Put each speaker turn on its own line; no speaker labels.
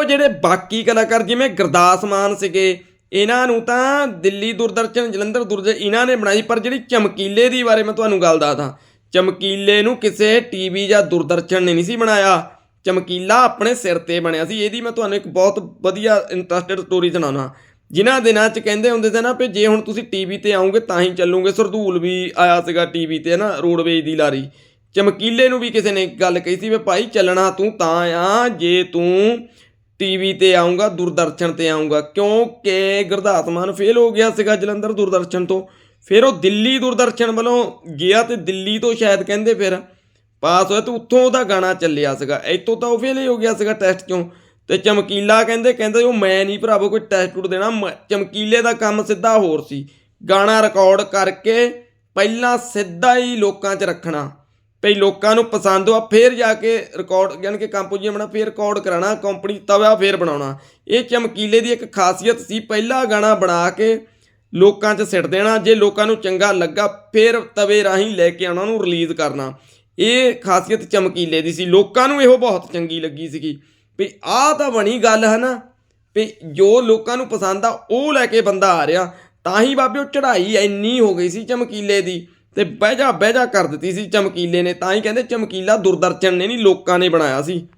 ਉਹ ਜਿਹੜੇ ਬਾਕੀ ਕਲਾਕਾਰ ਜਿਵੇਂ ਗੁਰਦਾਸ ਮਾਨ ਸੀਗੇ, ਇਹਨਾਂ ਨੂੰ ਤਾਂ ਦਿੱਲੀ ਦੂਰਦਰਸ਼ਨ, ਜਲੰਧਰ ਦੂਰਦਰਸ਼ਨ ਇਹਨਾਂ ਨੇ ਬਣਾਈ, ਪਰ ਜਿਹੜੀ ਚਮਕੀਲੇ ਦੀ ਬਾਰੇ ਮੈਂ ਤੁਹਾਨੂੰ ਗੱਲ ਦੱਸਦਾ। ਚਮਕੀਲੇ ਨੂੰ ਕਿਸੇ ਟੀਵੀ ਜਾਂ ਦੂਰਦਰਸ਼ਨ ਨੇ ਨਹੀਂ ਸੀ ਬਣਾਇਆ। ਚਮਕੀਲਾ ਆਪਣੇ ਸਿਰ ਤੇ ਬਣਿਆ ਸੀ। ਇਹਦੀ ਮੈਂ ਤੁਹਾਨੂੰ ਇੱਕ ਬਹੁਤ ਵਧੀਆ ਇੰਟਰਸਟਿਡ ਸਟੋਰੀ ਸੁਣਾਉਣਾ ਜਿਨ੍ਹਾਂ ਦਿਨਾਂ 'ਚ ਕਹਿੰਦੇ ਹੁੰਦੇ ਸੀ ਨਾ ਵੀ ਜੇ ਹੁਣ ਤੁਸੀਂ ਟੀਵੀ ਤੇ ਆਉਂਗੇ ਤਾਂ ਹੀ ਚੱਲੂਗੇ। ਸਰਦੂਲ ਵੀ ਆਇਆ ਸੀਗਾ ਟੀਵੀ ਤੇ ਨਾ ਰੋਡਵੇਜ ਦੀ ਲਾਰੀ। ਚਮਕੀਲੇ ਨੂੰ ਵੀ ਕਿਸੇ ਨੇ ਗੱਲ ਕਹੀ ਸੀ ਵੀ ਭਾਈ ਚੱਲਣਾ ਤੂੰ ਤਾਂ ਆ, ਜੇ ਤੂੰ ਟੀਵੀ ਤੇ ਆਉਂਗਾ, ਦੂਰਦਰਸ਼ਨ ਤੇ ਆਉਂਗਾ, ਕਿਉਂਕਿ ਗੁਰਦਾਸ ਮਾਨ ਫੇਲ ਹੋ ਗਿਆ ਸੀਗਾ ਜਲੰਧਰ ਦੂਰਦਰਸ਼ਨ ਤੋਂ। ਫਿਰ ਉਹ ਦਿੱਲੀ ਦੂਰਦਰਸ਼ਨ ਵੱਲੋਂ ਗਿਆ ਤੇ ਦਿੱਲੀ ਤੋਂ ਸ਼ਾਇਦ ਕਹਿੰਦੇ ਫਿਰ ਪਾਸ ਹੋਇਆ ਤੇ ਉੱਥੋਂ ਉਹਦਾ ਗਾਣਾ ਚੱਲਿਆ ਸੀਗਾ। ਇੱਥੋਂ ਤਾਂ ਉਹ ਫੇਲ ਹੀ ਹੋ ਗਿਆ ਸੀਗਾ ਟੈਸਟ ਚੋਂ। ਤੇ ਚਮਕੀਲਾ ਕਹਿੰਦੇ ਕਹਿੰਦੇ ਉਹ ਮੈਂ ਨਹੀਂ ਭਰਾਵੋ ਕੋਈ ਟੈਸਟ ਟੂਟ ਦੇਣਾ। ਮ- ਚਮਕੀਲੇ ਦਾ ਕੰਮ ਸਿੱਧਾ ਹੋਰ ਸੀ। ਗਾਣਾ ਰਿਕਾਰਡ ਕਰਕੇ ਪਹਿਲਾਂ ਸਿੱਧਾ ਹੀ ਲੋਕਾਂ 'ਚ ਰੱਖਣਾ। ਭਈ ਲੋਕਾਂ ਨੂੰ ਪਸੰਦ ਆ, ਫਿਰ ਜਾ ਕੇ ਰਿਕਾਰਡ ਯਾਨੀ ਕਿ ਕੰਪੋਜੀਸ਼ਨ ਬਣਾ, ਫਿਰ ਰਿਕਾਰਡ ਕਰਾਣਾ ਕੰਪਨੀ ਤਵਾ ਫਿਰ ਬਣਾਉਣਾ। ਇਹ ਚਮਕੀਲੇ ਦੀ ਇੱਕ ਖਾਸੀਅਤ ਸੀ, ਪਹਿਲਾ ਗਾਣਾ ਬਣਾ ਕੇ ਲੋਕਾਂ 'ਚ ਸਿੱਟ ਦੇਣਾ, ਜੇ ਲੋਕਾਂ ਨੂੰ ਚੰਗਾ ਲੱਗਾ, ਫਿਰ ਤਵੇ ਰਾਹੀਂ ਲੈ ਕੇ ਆਉਣਾ, ਉਹਨੂੰ ਰਿਲੀਜ਼ ਕਰਨਾ। ਇਹ ਖਾਸੀਅਤ ਚਮਕੀਲੇ ਦੀ ਸੀ, ਲੋਕਾਂ ਨੂੰ ਇਹੋ ਬਹੁਤ ਚੰਗੀ ਲੱਗੀ ਸੀਗੀ। ਵੀ ਆਹ ਤਾਂ ਬਣੀ ਗੱਲ ਹੈ ਨਾ ਵੀ ਜੋ ਲੋਕਾਂ ਨੂੰ ਪਸੰਦ ਆ, ਉਹ ਲੈ ਕੇ ਬੰਦਾ ਆ ਰਿਹਾ। ਤਾਂ ਹੀ ਬਾਬੇ ਉਹ ਚੜ੍ਹਾਈ ਇੰਨੀ ਹੋ ਗਈ ਸੀ ਚਮਕੀਲੇ ਦੀ। ਤੇ ਬਹਿਜਾ ਬਹਿਜਾ ਕਰ ਦਿੱਤੀ ਸੀ ਚਮਕੀਲੇ ਨੇ। ਤਾਂ ਹੀ ਕਹਿੰਦੇ ਚਮਕੀਲਾ ਦੁਰਦਰਸ਼ਨ ਨੇ ਨਹੀਂ ਲੋਕਾਂ ਨੇ ਬਣਾਇਆ ਸੀ।